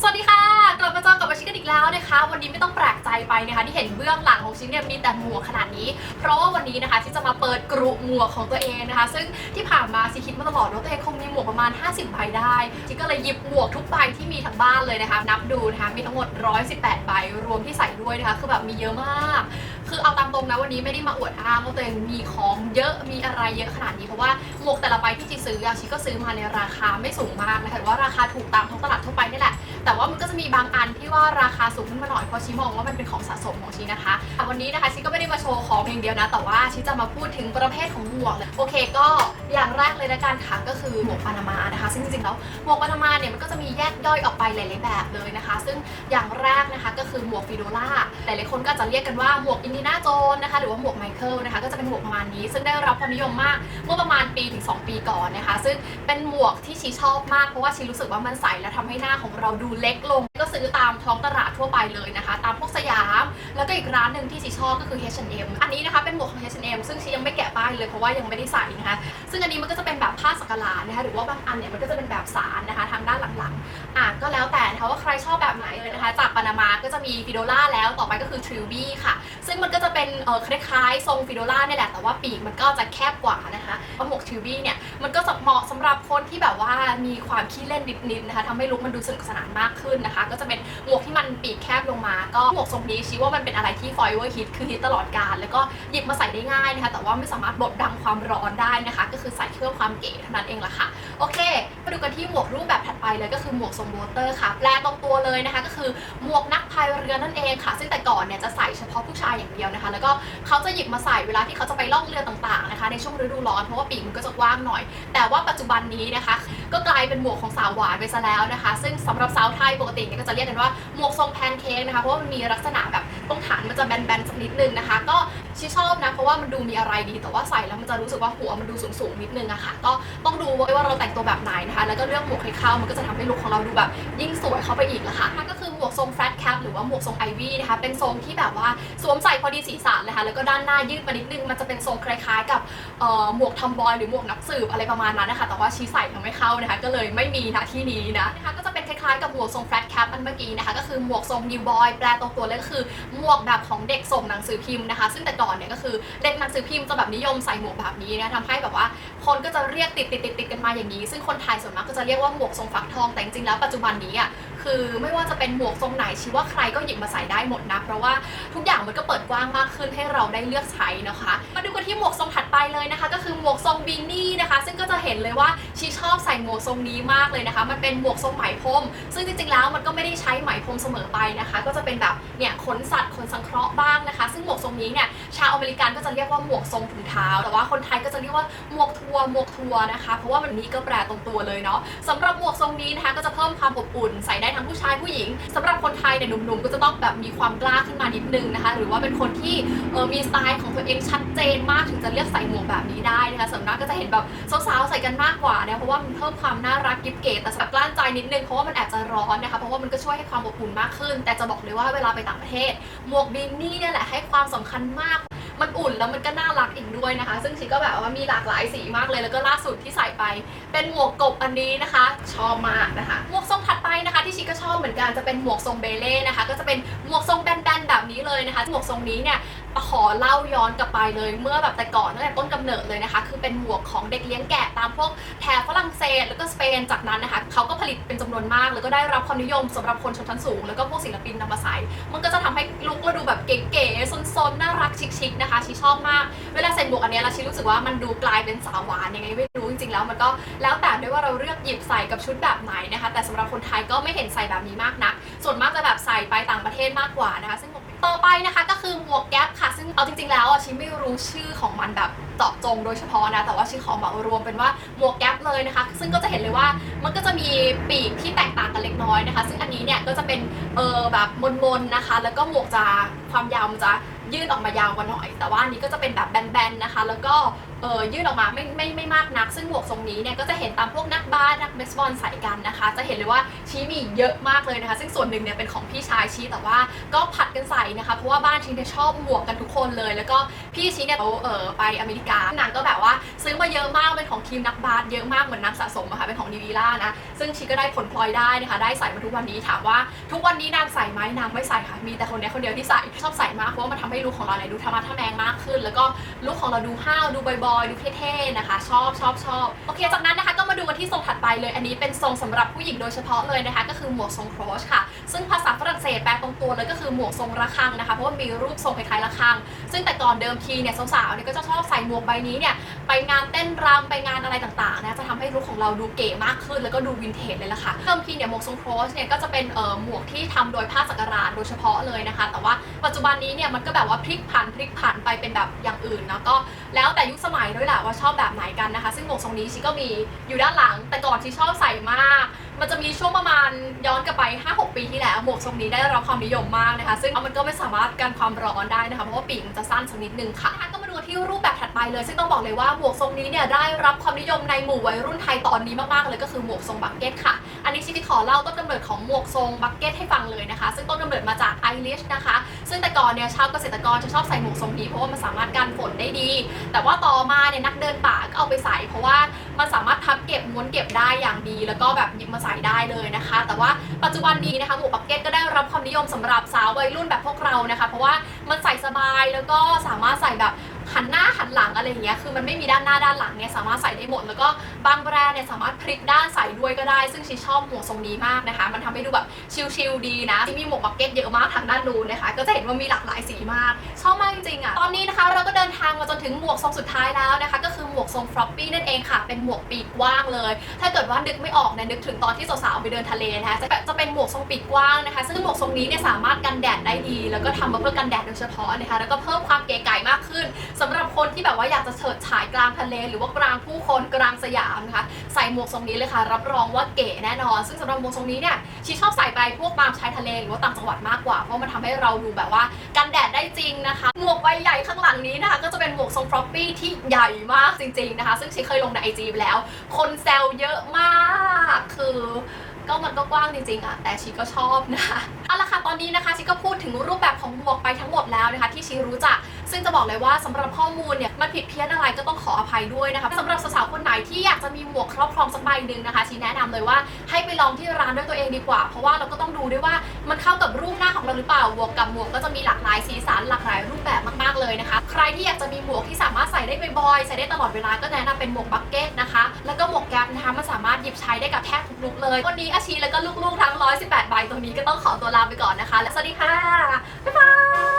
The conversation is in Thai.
สวัสดีค่ะ กลับมาเจอกับมาชิกันอีกแล้วนะคะ วันนี้ไม่ต้องแปลกใจไปนะคะที่เห็นเบื้องหลังของชิเนี่ยมีแต่หมวกขนาดนี้ เพราะว่าวันนี้นะคะที่จะมาเปิดกรุหมวกของตัวเองนะคะ ซึ่งที่ผ่านมาชิคิดมาตลอดว่าตัวเองคงมีหมวกประมาณ 50ใบได้ชิก็เลยหยิบหมวกทุกใบที่มีทั้งบ้านเลยนะคะ นับดูนะคะมีทั้งหมด 118 ใบรวมที่ใส่ด้วยนะคะคือแบบมีเยอะมาก คือเอาตามตรงนะวันนี้ไม่ได้มาอวดอ้างว่าตัวเองมีของเยอะมีอะไรเยอะขนาดนี้เพราะว่าหมวกแต่ละใบที่จีซื้ออะชิก็ซื้อมาในราคาไม่สูงมากนะคะหรือว่าราคาถูกตามท้องตลาด แหละแต่ว่าะมีบางอันที่ว่าราคาสูงขึ้นมาหน่อยเพราะชิมองว่ามันเป็นของสะสมของชินะคะแต่วันนี้นะคะชิก็ไม่ได้มาโชว์ของเพียงเดียวนะ แต่ว่าชิจะมาพูดถึงประเภทของหมวกเลยโอเค ก็อย่างแรกเลยละกันค่ะก็คือหมวกปานามานะคะซึ่งจริงๆแล้วหมวกปานามาเนี่ยมันก็จะมีแยกย่อยออกไปหลายๆแบบเลยนะคะ ซึ่งอย่างแรกนะคะก็คือหมวกฟิโดล่าหลายๆคนก็จะเรียกกันว่าหมวกอินดินาโจนนะคะหรือว่าหมวกไมเคิลนะคะก็จะเป็นหมวกประมาณนี้ ซึ่งได้รับความนิยมมากเมื่อประมาณปีถึง 2 ปีก่อนนะคะ ซึ่งเป็นหมวกที่ชีชอบมากเพราะว่าชีรู้สึกว่ามันใส่แล้วทำให้หน้าของเราดูเล็กลงก็ซื้อตามท้องตลาดทั่วไปเลยนะคะ ตามพวกสยาม แล้วก็อีกร้านหนึ่งที่ชีชอบก็คือ H&M อันนี้นะคะเป็นหมวกของ H&M ซึ่งชียังไม่แกะป้ายเลยเพราะว่ายังไม่ได้ใส่นะคะ ซึ่งอันนี้มันก็จะเป็นแบบผ้าสักหลาดนะคะหรือว่าบางอันเนี่ยมันก็จะเป็นแบบสารนะคะทางด้านหลังๆอะก็แล้วแต่นะคะว่าใครชอบแบบไหนเลยนะคะจากปานามา ก็จะมีฟิโดล่าแล้วต่อไปก็คือทริวบี้ค่ะ ซึ่งมันก็จะเป็นคล้ายๆทรงฟิโดล่าเนี่ยแหละแต่ว่าปีกมันก็จะแคบกว่านะคะเพราะหมวกทริวบี้เนี่ยมันก็จะเหมาะสำหรับคนที่แบบว่ามีความขี้เล่นนิดๆนะคะทำให้ลุคมันดูสนุกสนานมากขึ้นนะคะ ก็จะเป็นหมวกที่มันปีกแคบลงมา ก็หมวกทรงนี้ชี้ว่ามันเป็นอะไรที่ฟอยเวอร์ฮิตคือฮิตตลอดกาลแล้วก็หยิบมาใส่ได้ง่ายนะคะ แต่ว่าไม่สามารถบดบังความร้อนได้นะคะ ก็คือใส่เพื่อความเก๋เท่านั้นเองละค่ะโอเคมาดูกันที่หมวกรูปแบบถัดไปเลยก็คือหมวกทรงโบเตอร์ค่ะแปลตรงตัวเลยนะคะ ก็คือหมวกนักพายเรือนั่นเองค่ะ ซึ่งแต่ก่อนเนี่ยจะใส่เฉพาะผู้ชายอย่างเดียวนะคะ แล้วก็เขาจะหยิบมาใส่เวลาที่เขาจะไปล่องเรือต่างๆนะคะ ในช่วงฤดูร้อนเพราะว่าปีกมันก็จะกว้างหน่อย แต่ว่าปัจจุบันนี้นะคะ ก็กลายเป็นหมวกของสาวหวานไปซะแล้วนะคะ ซึ่งสำหรับสาวไทยปกติเนี่ยก็จะเรียกกันว่าหมวกทรงแพนเค้กนะคะ เพราะว่ามันมีลักษณะแบบตรงฐานมันจะแบนๆสักนิดนึงนะคะ ก็ชิชอบนะเพราะว่ามันดูมีอะไรดี แต่ว่าใส่แล้วมันจะรู้สึกว่าหัวมันดูสูงๆนิดนึงอะค่ะ ก็ต้องดูไว้ว่าเราแต่งตัวแบบไหนนะคะ แล้วก็เลือกหมวกให้เข้ามันก็จะทำให้ลุคของเราดูแบบยิ่งสวยเข้าไปอีกละค่ะก็คือ วกทรงแฟลตแคปหรือว่าหมวกทรงไอวี่นะคะเป็นทรงที่แบบว่าสวมใส่พอดีศีรษะเลยค่ะแล้วก็ด้านหน้ายืดมานิดนึงมันจะเป็นทรงคล้ายๆ กับหมวกทอมบอยหรือหมวกนักสืบอะไรประมาณนั้นนะคะแต่ว่าชี้ใส่ทำไม่เข้านะคะก็เลยไม่มีนะที่นี้นะนะคะก็จะเป็นคล้ายๆกับหมวกทรงแฟลตแคปอันเมื่อกี้นะคะก็คือหมวกทรงนิวบอยแปลตรงตัวเลยก็คือหมวกแบบของเด็กส่งหนังสือพิมพ์นะคะ ซึ่งแต่ก่อนเนี่ยก็คือเด็กหนังสือพิมพ์จะแบบนิยมใส่หมวกแบบนี้นะทำให้แบบว่าคนก็จะเรียกติดติดติดติดกันมาอย่างนี้ ซึ่งคนไทยส่วนมากก็จะเรียกว่าหมวกทรงฟักทองแต่จริงๆแล้วปัจจุบันนี้อะ คือไม่ว่าจะเป็นหมวกทรงไหนชีว่าใครก็หยิบมาใส่ได้หมดนะเพราะว่าทุกอย่างมันก็เปิดกว้างมากขึ้นให้เราได้เลือกใช้นะคะ มาดูกันที่หมวกทรงถัดไปเลยนะคะ ก็คือหมวกทรงบินนี่นะคะ ซึ่งก็จะเห็นเลยว่าชีชอบใส่หมวกทรงนี้มากเลยนะคะ มันเป็นหมวกทรงไหมพรม ซึ่งจริงๆแล้วมันก็ไม่ได้ใช้ไหมพรมเสมอไปนะคะ ก็จะเป็นแบบเนี่ยขนสัตว์ขนสังเคราะห์บ้างนะคะ ซึ่งหมวกทรงนี้เนี่ยชาวอเมริกันก็จะเรียกว่าหมวกทรงถุงเท้า แต่ว่าคนไทยก็จะเรียกว่าหมวกทัวหมวกทัวนะคะ เพราะว่ามันนี้ก็แปลตรงตัวเลยเนาะสำหรับหมวกทรงนี้นะคะก็จะเพิ่มความอบอุ่นใส่ได้ทั้งผู้ชายผู้หญิงสำหรับคนไทยเนี่ยหนุ่มๆก็จะต้องแบบมีความกล้าขึ้นมานิดนึงนะคะ หรือว่าเป็นคนที่เออมีสไตล์ของตัวเองชัดเจนมากถึงจะเลือกใส่หมวกแบบนี้ได้นะคะส่วนมากก็จะเห็นแบบสาวๆใส่กันมากกว่านะเพราะว่ามันเพิ่มความน่ารักกิ๊บเก๋แต่สำหรับกลั้นใจนิดนึงเพราะว่ามันแอาจะร้อนนะคะเพราะว่ามันก็ช่วยให้ความอบอุ่นมากขึ้น แต่จะบอกเลยว่าเวลาไปต่างประเทศ หมวกบินนี่เนี่ยแหละให้ความสำคัญมาก มันอุ่นแล้วมันก็น่ารักอีกด้วยนะคะ ซึ่งชิก็แบบว่ามีหลากหลายสีมากเลย แล้วก็ล่าสุดที่ใส่ไป เป็นหมวกกบอันนี้นะคะ ชอบมากนะคะ หมวกทรงถัดไปนะคะ ที่ชิก็ชอบเหมือนกันจะเป็นหมวกทรงเบเล่นะคะ ก็จะเป็นหมวกทรงแบนๆแบบนี้เลยนะคะ หมวกทรงนี้เนี่ยขอเล่าย้อนกลับไปเลยเมื่อแบบแต่ก่อนตั้งแต่ต้นกำเนิดเลยนะคะ คือเป็นหมวกของเด็กเลี้ยงแกะตามพวกแถบฝรั่งเศสแล้วก็สเปนจากนั้นนะคะเขาก็ผลิตเป็นจำนวนมาก แล้วก็ได้รับความนิยมสำหรับคนชนชั้นสูง แล้วก็พวกศิลปินนำมาใส่มันก็จะทำให้ลุคเราดูแบบเก๋ๆซนๆน่ารักชิคๆนะคะชีชอบมาก เวลาใส่หมวกอันเนี้ยแล้วชีรู้สึกว่ามันดูกลายเป็นสาวหวานยังไงไม่รู้จริงๆแล้วมันก็แล้วแต่ด้วยว่าเราเลือกหยิบใส่กับชุดแบบไหนนะคะ แต่สำหรับคนไทยก็ไม่เห็นใส่แบบนี้มากนัก ส่วนมากจะแบบใส่ไปต่างประเทศมากกว่านะคะ ซึ่งต่อไปนะคะก็คือหมวกแก๊ปค่ะ ซึ่งเอาจริงๆแล้วอะชิไม่รู้ชื่อของมันแบบเจาะจงโดยเฉพาะนะ แต่ว่าชิขอเหมารวมเป็นว่าหมวกแก๊ปเลยนะคะ ซึ่งก็จะเห็นเลยว่ามันก็จะมีปีกที่แตกต่างกันเล็กน้อยนะคะ ซึ่งอันนี้เนี่ยก็จะเป็นเออแบบมนๆนะคะ แล้วก็หมวกจะความยาวมันจะ ยืดออกมายาวกว่าหน่อย แต่ว่าอันนี้ก็จะเป็นแบบแบนๆนะคะ แล้วก็เออยื่นออกมาไม่ไม่ไม่มากนัก ซึ่งหมวกทรงนี้เนี่ยก็จะเห็นตามพวกนักบาสนักเบสบอลใส่กันนะคะ จะเห็นเลยว่าชีชีมีเยอะมากเลยนะคะ ซึ่งส่วนหนึ่งเนี่ยเป็นของพี่ชายชี้แต่ว่าก็ผัดกันใส่นะคะ เพราะว่าบ้านชีเนี่ยชอบหมวกกันทุกคนเลย แล้วก็พี่ชี้เนี่ยเขาเออไปอเมริกานางก็แบบว่า ซื้อมาเยอะมากเป็นของทีมนักบาสเยอะมากเหมือนนักสะสมอะค่ะเป็นของนิวอีล่านะซึ่งชี้ก็ได้ผลพลอยได้นะคะได้ใส่มาทุกวันนี้ถามว่า ทุกวันนี้นางใส่ไหมนางไม่ใส่ค่ะมีแต่คนเนี้ยคนเดียวที่ใส่ชอบใส่มากเพราะว่ามันทำให้ลุคของเราเนี่ยดูธรรมะทะแมงมากขึ้น แล้วก็ลุคของเราดูห้าวดูบอยๆดูเท่ๆนะคะ ชอบชอบชอบโอเค จากนั้นนะคะก็มาดูกันที่ทรงถัดไปเลย อันนี้เป็นทรงสำหรับผู้หญิงโดยเฉพาะเลยนะคะ ก็คือหมวกทรงโครชค่ะ ซึ่งภาษาฝรั่งเศสแปลตรงตัวเลยก็คือหมวกทรงระฆังนะคะ เพราะว่ามีรูปทรงคล้ายๆระฆัง ซึ่งแต่ก่อนเดิมทีเนี่ยสาวๆเนี่ยก็จะชอบใส่หมวกใบนี้เนี่ยไปงานเต้นรำไปงานอะไรต่างๆนะจะทำให้ลุคของเราดูเก๋มากขึ้น แล้วก็ดูวินเทจเลยล่ะค่ะเดิมทีเนี่ยหมวกทรงโครชเนี่ยก็จะเป็นเอ่อหมวกที่ทำโดยผ้าสักการะโดยเฉพาะเลยนะคะ แต่ว่าปัจจุบันนี้เนี่ยมันก็แบบว่าพลิกผันพลิกผันไปเป็นแบบอย่างอื่นนะก็แล้วแต่ยุคสมัยด้วยแหละว่าชอบแบบไหนกันนะคะ ซึ่งหมวกทรงนี้ชิก็มีอยู่ด้านหลัง แต่ก่อนชิชอบใส่มาก มันจะมีช่วงประมาณย้อนกลับไป 5-6 ปีที่แล้วหมวกทรงนี้ได้รับความนิยมมากนะคะ ซึ่งมันก็ไม่สามารถกันความร้อนได้นะคะเพราะว่าปีกมันจะสั้นสักนิดนึงค่ะ ที่รูปแบบถัดไปเลย ซึ่งต้องบอกเลยว่าหมวกทรงนี้เนี่ยได้รับความนิยมในหมู่วัยรุ่นไทยตอนนี้มากๆเลยก็คือหมวกทรงบักเก็ตค่ะ อันนี้ชิคกี้ขอเล่าต้นกำเนิดของหมวกทรงบักเก็ตให้ฟังเลยนะคะ ซึ่งต้นกำเนิดมาจากไอริชนะคะ ซึ่งแต่ก่อนเนี่ยชาวเกษตรกรจะชอบใส่หมวกทรงนี้เพราะว่ามันสามารถกันฝนได้ดี แต่ว่าต่อมาเนี่ยนักเดินป่าก็เอาไปใส่ เพราะว่ามันสามารถพับเก็บม้วนเก็บได้อย่างดี แล้วก็แบบหยิบมาใส่ได้เลยนะคะ แต่ว่าปัจจุบันนี้นะคะหมวกบักเก็ตก็ได้รับความนิยมสำหรับสาววัยรุ่นแบบพวกเรานะคะ เพราะว่ามันใส่สบายแล้วก็สามารถใส่แบบ หันหน้าหันหลังอะไรอย่างเงี้ยคือมันไม่มีด้านหน้าด้านหลังเนี่ยสามารถใส่ได้หมด แล้วก็บางแบรนด์เนี่ยสามารถพลิกด้านใส่ด้วยก็ได้ ซึ่งชีชอบหมวกทรงนี้มากนะคะ มันทำให้ดูแบบชิลๆดีนะที่มีหมวกบักเก็ตเยอะมากทางด้านนู้นนะคะ ก็จะเห็นว่ามีหลากหลายสีมาก ชอบมากจริงๆอะตอนนี้นะคะเราก็เดินทางมาจนถึงหมวกทรงสุดท้ายแล้วนะคะ ก็คือหมวกทรงฟลอปปี้นั่นเองค่ะ เป็นหมวกปีกกว้างเลย ถ้าเกิดว่านึกไม่ออกเนี่ยนึกถึงตอนที่สาวๆไปเดินทะเลนะคะจะจะเป็นหมวกทรงปีกกว้างนะคะ ซึ่งหมวกทรงนี้เนี่ยสามารถกันแดดได้ดี แล้วก็ทำมาเพื่อกันแดดโดยเฉพาะนะคะ แล้วก็เพิ่มความเก๋ไก๋มากขึ้นสำหรับคนที่แบบว่าอยากจะเฉิดฉายกลางทะเล หรือว่ากลางผู้คนกลางสยามนะคะใส่หมวกทรงนี้เลยค่ะ รับรองว่าเก๋แน่นอน ซึ่งสำหรับหมวกทรงนี้เนี่ยชีชอบใส่ไปพวกตามชายทะเลหรือว่าต่างจังหวัดมากกว่าเพราะมันทำให้เราดูแบบว่ากันแดดได้จริงนะคะ หมวกใบใหญ่ข้างหลังนี้นะคะก็จะเป็นหมวกทรงฟรอปปี้ที่ใหญ่มากจริงๆนะคะ ซึ่งชีเคยลงในไอจีไปแล้ว คนแซวเยอะมากคือก็มันก็กว้างจริงๆอะแต่ชีก็ชอบนะคะเอาละค่ะตอนนี้นะคะชีก็พูดถึงรูปแบบของหมวกไปทั้งหมดแล้วนะคะ ที่ชีรู้จัก ซึ่งจะบอกเลยว่าสำหรับข้อมูลเนี่ยมันผิดเพี้ยนอะไรก็ต้องขออภัยด้วยนะคะสำหรับสาวๆคนไหนที่อยากจะมีหมวกครอบครองสักใบหนึ่งนะคะชีแนะนำเลยว่าให้ไปลองที่ร้านด้วยตัวเองดีกว่า เพราะว่าเราก็ต้องดูด้วยว่ามันเข้ากับรูปหน้าของเราหรือเปล่าหมวกกับหมวกก็จะมีหลากหลายสีสันหลากหลายรูปแบบมากๆเลยนะคะ ใครที่อยากจะมีหมวกที่สามารถใส่ได้บ่อยๆใส่ได้ตลอดเวลาก็แนะนำเป็นหมวกบักเก็ตนะคะ แล้วก็หมวกแก๊ปนะคะมันสามารถหยิบใช้ได้กับแทบทุกลุคเลย วันนี้อาชีแล้วก็ลูกๆทั้ง 118 ใบตรงนี้ก็ต้องขอตัวลาไปก่อนนะคะ และสวัสดีค่ะ บ๊ายบาย